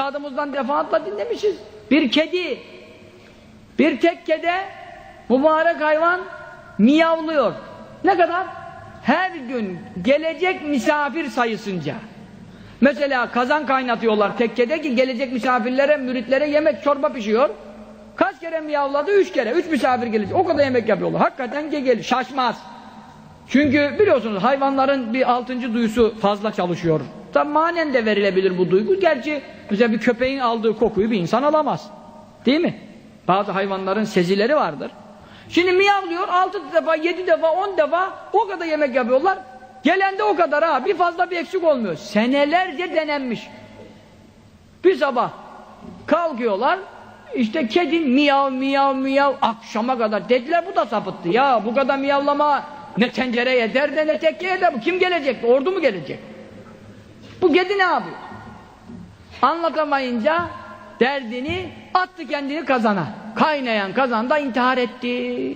Üstadımızdan defaatla dinlemişiz. Bir kedi, bir tekkede mübarek hayvan miyavlıyor. Ne kadar? Her gün gelecek misafir sayısınca. Mesela kazan kaynatıyorlar tekkede ki gelecek misafirlere, müritlere yemek çorba pişiyor. Kaç kere miyavladı? Üç kere. Üç misafir gelecek. O kadar yemek yapıyorlar. Hakikaten gelir. Şaşmaz. Çünkü biliyorsunuz hayvanların bir altıncı duyusu fazla çalışıyor. Tabi manen de verilebilir bu duygu. Gerçi mesela bir köpeğin aldığı kokuyu bir insan alamaz. Değil mi? Bazı hayvanların sezileri vardır. Şimdi miyavlıyor altı defa, yedi defa, on defa o kadar yemek yapıyorlar. Gelen de o kadar ha. Bir fazla bir eksik olmuyor. Senelerce denenmiş. Bir sabah kalkıyorlar. İşte kedi miyav miyav miyav akşama kadar dediler bu da sapıttı. Ya bu kadar miyavlama ne tencere eder de ne tekke eder. Kim gelecek? Ordu mu gelecek? Bu kedi ne yapıyor? Anlatamayınca derdini attı kendini kazana. Kaynayan kazanda intihar etti.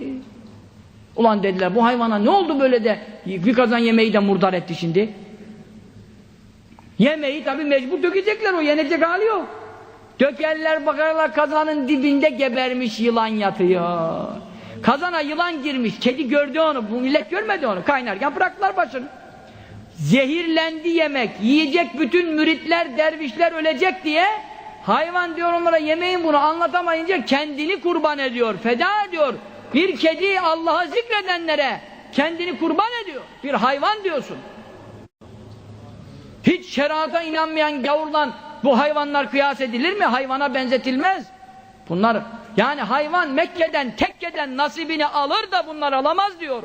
Ulan dediler bu hayvana ne oldu böyle de bir kazan yemeği de murdar etti şimdi. Yemeği tabi mecbur dökecekler o yenecek hali yok. Dökerler bakarlar kazanın dibinde gebermiş yılan yatıyor. Kazana yılan girmiş. Kedi gördü onu. Bu millet görmedi onu. Kaynarken bıraktılar başını. Zehirlendi yemek. Yiyecek bütün müritler, dervişler ölecek diye hayvan diyor onlara yemeyin bunu anlatamayınca kendini kurban ediyor. Feda ediyor. Bir kedi Allah'a zikredenlere kendini kurban ediyor. Bir hayvan diyorsun. Hiç şerata inanmayan gavurlan bu hayvanlar kıyas edilir mi? Hayvana benzetilmez. Bunlar yani hayvan Mekke'den, tekkeden nasibini alır da bunlar alamaz diyor.